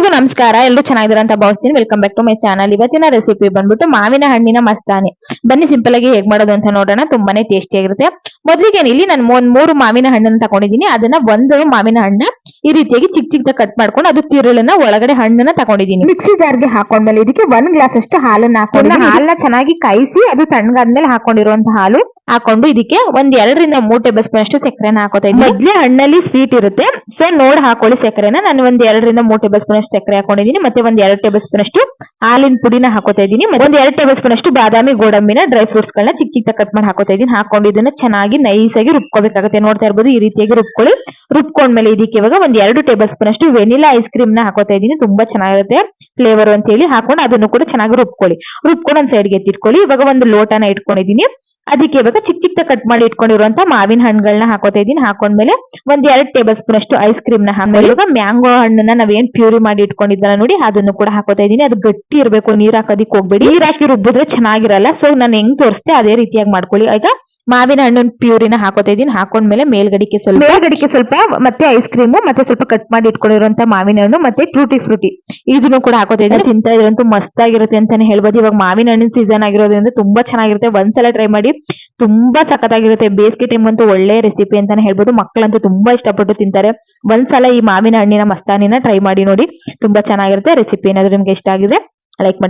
ಎಲ್ರಿಗೂ ನಮಸ್ಕಾರ. ಎಲ್ಲರೂ ಚೆನ್ನಾಗಿದ್ದಾರೆ ಅಂತ ಭಾವಿಸ್ತೀನಿ. Welcome back to my channel ಇವತ್ತಿನ ರೆಸಿಪಿ ಬಂದ್ಬಿಟ್ಟು ಮಾವಿನ ಹಣ್ಣಿನ ಮಸ್ತಾನೆ. ಬನ್ನಿ ಸಿಂಪಲ್ ಆಗಿ ಹೇಗ್ ಮಾಡೋದು ಅಂತ ನೋಡೋಣ. ತುಂಬಾನೇ ಟೇಸ್ಟಿ ಆಗಿರುತ್ತೆ. ಮೊದಲಿಗೆ ಇಲ್ಲಿ ನಾನು ಒಂದ್ ಮೂರು ಮಾವಿನ ಹಣ್ಣನ್ನು ತಗೊಂಡಿದ್ದೀನಿ. ಅದನ್ನ ಒಂದು ಮಾವಿನ ಹಣ್ಣ ಈ ರೀತಿಯಾಗಿ ಚಿಕ್ಕ ಚಿಕ್ಕದಾಗ ಕಟ್ ಮಾಡ್ಕೊಂಡು ಅದು ತಿರುಳನ್ನ ಒಳಗಡೆ ಹಣ್ಣನ್ನ ತಗೊಂಡಿದ್ದೀನಿ. ಮಿಕ್ಸಿ ಜಾರ್ಗೆ ಹಾಕೊಂಡ್ಮೇಲೆ ಇದಕ್ಕೆ ಒಂದ್ ಗ್ಲಾಸ್ ಅಷ್ಟು ಹಾಲನ್ನ ಹಾಕೊಂಡು ಹಾಲನ್ನ ಚೆನ್ನಾಗಿ ಕಾಯಿಸಿ ಅದು ತಣ್ಣಗಾದ್ಮೇಲೆ ಹಾಕೊಂಡಿರುವಂತ ಹಾಲು ಹಾಕೊಂಡು ಇದಕ್ಕೆ ಒಂದ್ ಎರಡರಿಂದ ಮೂರ್ ಟೇಬಲ್ ಸ್ಪೂನ್ ಅಷ್ಟು ಸಕ್ಕರೆನ ಹಾಕೋತಾ ಇದ್ದೀನಿ. ಮೊದ್ಲೇ ಹಣ್ಣಲ್ಲಿ ಸ್ವೀಟ್ ಇರುತ್ತೆ. ಸೊ ನೋಡ್ ಹಾಕೊಳ್ಳಿ ಸಕ್ಕರೆನ. ನಾನು ಒಂದ್ ಎರಡರಿಂದ ಮೂರ್ ಟೇಬಲ್ ಸ್ಪೂನ್ ಅಷ್ಟು ಸಕ್ಕರೆ ಹಾಕೊಂಡಿದ್ದೀನಿ. ಮತ್ತೆ ಒಂದ್ ಎರಡ್ ಟೇಬಲ್ ಸ್ಪೂನ್ ಅಷ್ಟು ಹಾಲಿನ ಪುಡಿನ ಹಾಕೋತಾ ಇದ್ದೀನಿ. ಒಂದ್ ಎರಡು ಟೇಬಲ್ ಸ್ಪೂನ್ ಅಷ್ಟು ಬಾದಾಮಿ ಗೋಡಂಬಿನ ಡ್ರೈ ಫ್ರೂಟ್ಸ್ ಗಳನ್ನ ಚಿಕ್ಕ ಚಿಕ್ಕ ಕಟ್ ಮಾಡಿ ಹಾಕೋತಾ ಇದೀನಿ ಹಾಕೊಂಡು ಇದನ್ನ ಚೆನ್ನಾಗಿ ನೈಸ್ ಆಗಿ ರುಬ್ಕೋಬೇಕಾಗುತ್ತೆ. ನೋಡ್ತಾ ಇರ್ಬೋದು ಈ ರೀತಿಯಾಗಿ ರುಬ್ಕೊಳ್ಳಿ. ರುಬ್ಕೊಂಡ್ಮೇಲೆ ಇದಕ್ಕೆ ಇವಾಗ ಒಂದ್ ಎರಡು ಟೇಬಲ್ ಸ್ಪೂನ್ ಅಷ್ಟು ವೆನಿಲಾ ಐಸ್ ಕ್ರೀಮ್ನ ಹಾಕೋತಾ ಇದೀನಿ ತುಂಬಾ ಚೆನ್ನಾಗಿರುತ್ತೆ ಫ್ಲೇವರ್ ಅಂತ ಹೇಳಿ ಹಾಕೊಂಡು ಅದನ್ನು ಕೂಡ ಚೆನ್ನಾಗಿ ರುಬ್ಕೊಳ್ಳಿ. ರುಬ್ಕೊಂಡು ಒಂದ್ ಸೈಡ್ಗೆ ಎತ್ತಿಟ್ಕೊಳ್ಳಿ. ಇವಾಗ ಒಂದು ಲೋಟನ ಇಟ್ಕೊಂಡಿದ್ದೀನಿ. ಅದಕ್ಕೆ ಇವಾಗ ಚಿಕ್ಕ ಚಿಕ್ಕ ಕಟ್ ಮಾಡಿ ಇಟ್ಕೊಂಡಿರುವಂತ ಮಾವಿನ ಹಣ್ಣುಗಳನ್ನ ಹಾಕೋತಾ ಇದೀನಿ ಹಾಕೊಂಡ್ಮೇಲೆ ಒಂದ್ ಎರಡ್ ಟೇಬಲ್ ಸ್ಪೂನ್ ಅಷ್ಟು ಐಸ್ ಕ್ರೀಮ್ನ ಹಾಕಿ ಇವಾಗ ಮ್ಯಾಂಗೋ ಹಣ್ಣನ್ನ ನಾವೇನ್ ಪ್ಯೂರಿ ಮಾಡಿ ಇಟ್ಕೊಂಡಿದ್ದಲ್ಲ ನೋಡಿ ಅದನ್ನು ಕೂಡ ಹಾಕೋತಾ ಇದೀನಿ ಅದು ಗಟ್ಟಿ ಇರಬೇಕು ನೀರ್ ಹಾಕೋದಿಕ್ ಹೋಗ್ಬೇಡಿ. ನೀರ್ ಹಾಕಿ ರುಬ್ಬಿದ್ರೆ ಚೆನ್ನಾಗಿರಲ್ಲ. ಸೊ ನಾನು ಹೆಂಗ್ ತೋರಿಸ್ತೆ ಅದೇ ರೀತಿಯಾಗಿ ಮಾಡ್ಕೊಳ್ಳಿ ಆಯ್ತಾ? ಮಾವಿನ ಹಣ್ಣಿನ ಪ್ಯೂರಿನ ಹಾಕೋತಾ ಇದೀನಿ ಹಾಕೊಂಡ್ಮೇಲೆ ಮೇಲ್ಗಡಿಕೆ ಸ್ವಲ್ಪ ಮೇಲ್ಗಡಿಕೆ ಸ್ವಲ್ಪ ಮತ್ತೆ ಐಸ್ ಕ್ರೀಮ್ ಮತ್ತೆ ಸ್ವಲ್ಪ ಕಟ್ ಮಾಡಿ ಇಟ್ಕೊಂಡಿರುವಂತ ಮಾವಿನ ಹಣ್ಣು ಮತ್ತೆ ಟ್ರೂಟಿ ಫ್ರೂಟಿ ಇದನ್ನು ಕೂಡ ಹಾಕೋತಾ ಇದ್ದೀನಿ. ತಿಂತಾ ಇದ್ರಂತೂ ಮಸ್ತ್ ಆಗಿರುತ್ತೆ ಅಂತಾನೆ ಹೇಳ್ಬೋದು. ಇವಾಗ ಮಾವಿನ ಹಣ್ಣಿನ ಸೀಸನ್ ಆಗಿರೋದ್ರಿಂದ ತುಂಬಾ ಚೆನ್ನಾಗಿರುತ್ತೆ. ಒಂದ್ಸಲ ಟ್ರೈ ಮಾಡಿ ತುಂಬಾ ಸಖತ್ತಾಗಿರುತ್ತೆ. ಬೇಸಿಗೆ ಟೈಮ್ ಅಂತೂ ಒಳ್ಳೆ ರೆಸಿಪಿ ಅಂತಾನೆ ಹೇಳ್ಬೋದು. ಮಕ್ಕಳಂತೂ ತುಂಬಾ ಇಷ್ಟಪಟ್ಟು ತಿಂತಾರೆ. ಒಂದ್ಸಲ ಈ ಮಾವಿನ ಹಣ್ಣಿನ ಮಸ್ತಾನಿನ ಟ್ರೈ ಮಾಡಿ ನೋಡಿ. ತುಂಬಾ ಚೆನ್ನಾಗಿರುತ್ತೆ. ರೆಸಿಪಿ ಏನಾದ್ರು ನಿಮ್ಗೆ ಇಷ್ಟ ಆಗಿದೆ ಲೈಕ್ ಮಾಡಿ.